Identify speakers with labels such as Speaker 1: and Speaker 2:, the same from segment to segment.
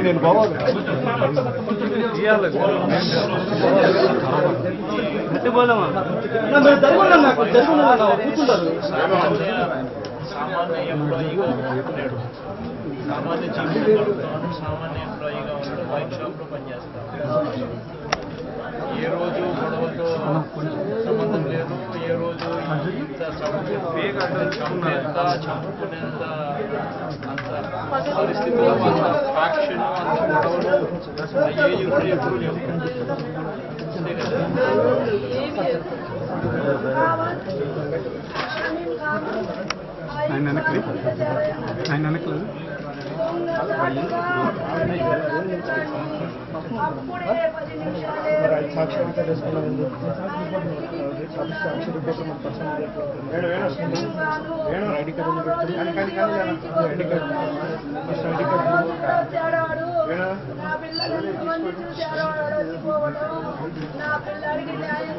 Speaker 1: నేను బావాలి
Speaker 2: సామాన్య ఎంప్లాయీగా సామాన్య జీవితంలో సామాన్య ఎంప్లాయీగా ఉండడం వైన్ షాప్లో పనిచేస్తాడు ఏ రోజు గొడవతో ఇంత చంపేంత చంపుకునేంత అంత పరిస్థితిలో అంత ఫ్యాక్షన్ అంత గొడవలు ఎప్పుడు లేవు
Speaker 1: ఆయన వెనక్కి ఆయన వెనకలేదు
Speaker 3: అప్పుడే పది నిమిషాలే వచ్చాడాడు నా పిల్లలు మంది చూశాడు వచ్చిపోవడం నా పిల్లడికి న్యాయం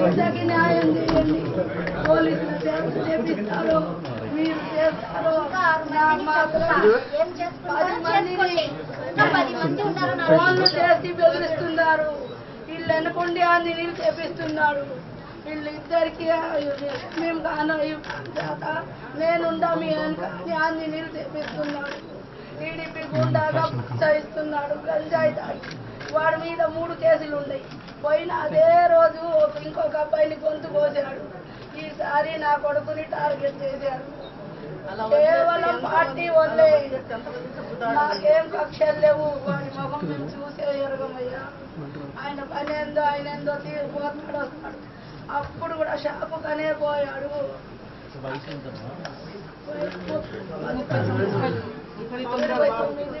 Speaker 3: బిడ్డకి న్యాయం చేయండి. పోలీసులు చేత చేపిస్తారు మీరు చేస్తారు పది మందిని ఫోన్లు చేసి బెదిరిస్తున్నారు. వీళ్ళు వెనకుండి అన్ని నీళ్ళు చేపిస్తున్నాడు వీళ్ళు ఇద్దరికి మేము కాన దాక నేనుండా మీ వెనక అన్ని నీళ్ళు చేపిస్తున్నాడు టీడీపీ గుండాగా ఇస్తున్నాడు గంజాయి తాగి వాడి మీద మూడు కేసులు ఉన్నాయి పోయిన అదే రోజు ఇంకొక అబ్బాయిని గొంతు కోసాడు. ఈసారి నా కొడుకుని టార్గెట్ చేశాడు కేవలం పార్టీ వల్లే నాకేం కక్షలు లేవు. వాడి ముఖం మేము చూసే ఎరగమయ్యా. ఆయన పని ఏందో ఆయన ఏందో తీరిపోతాడు వస్తాడు అప్పుడు కూడా షాపుకనే పోయాడు. ఇరవై తొమ్మిది.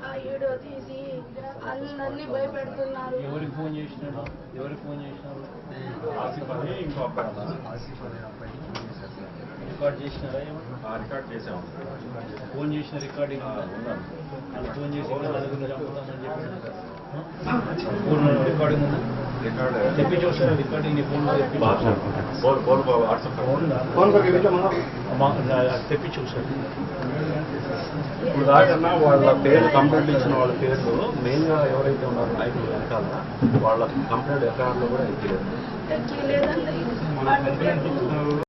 Speaker 3: ఆ వీడియో తీసి అందరినీ భయపెడుతున్నారు
Speaker 2: ఎవరికి ఫోన్ చేసినాడు ఎవరికి ఫోన్ చేసినారు రికార్డ్ చేసినారా?
Speaker 4: రికార్డ్ చేసాము
Speaker 2: ఫోన్ చేసిన రికార్డింగ్ వాళ్ళు ఫోన్ చేసి నలుగురిని చంపుతామని చెప్పి రికార్డింగ్ ఉందా? ఫోన్లో తెప్పించి ఒకసారి
Speaker 4: ఇప్పుడు దాకన్నా వాళ్ళ పేర్లు కంప్లైంట్ ఇచ్చిన వాళ్ళ పేర్లు మెయిన్గా ఎవరైతే ఉన్నారో నాయకులు వెనకాల వాళ్ళ కంప్లైంట్ ఎకరాల్లో కూడా ఎక్కిలేదు.
Speaker 3: లేదండి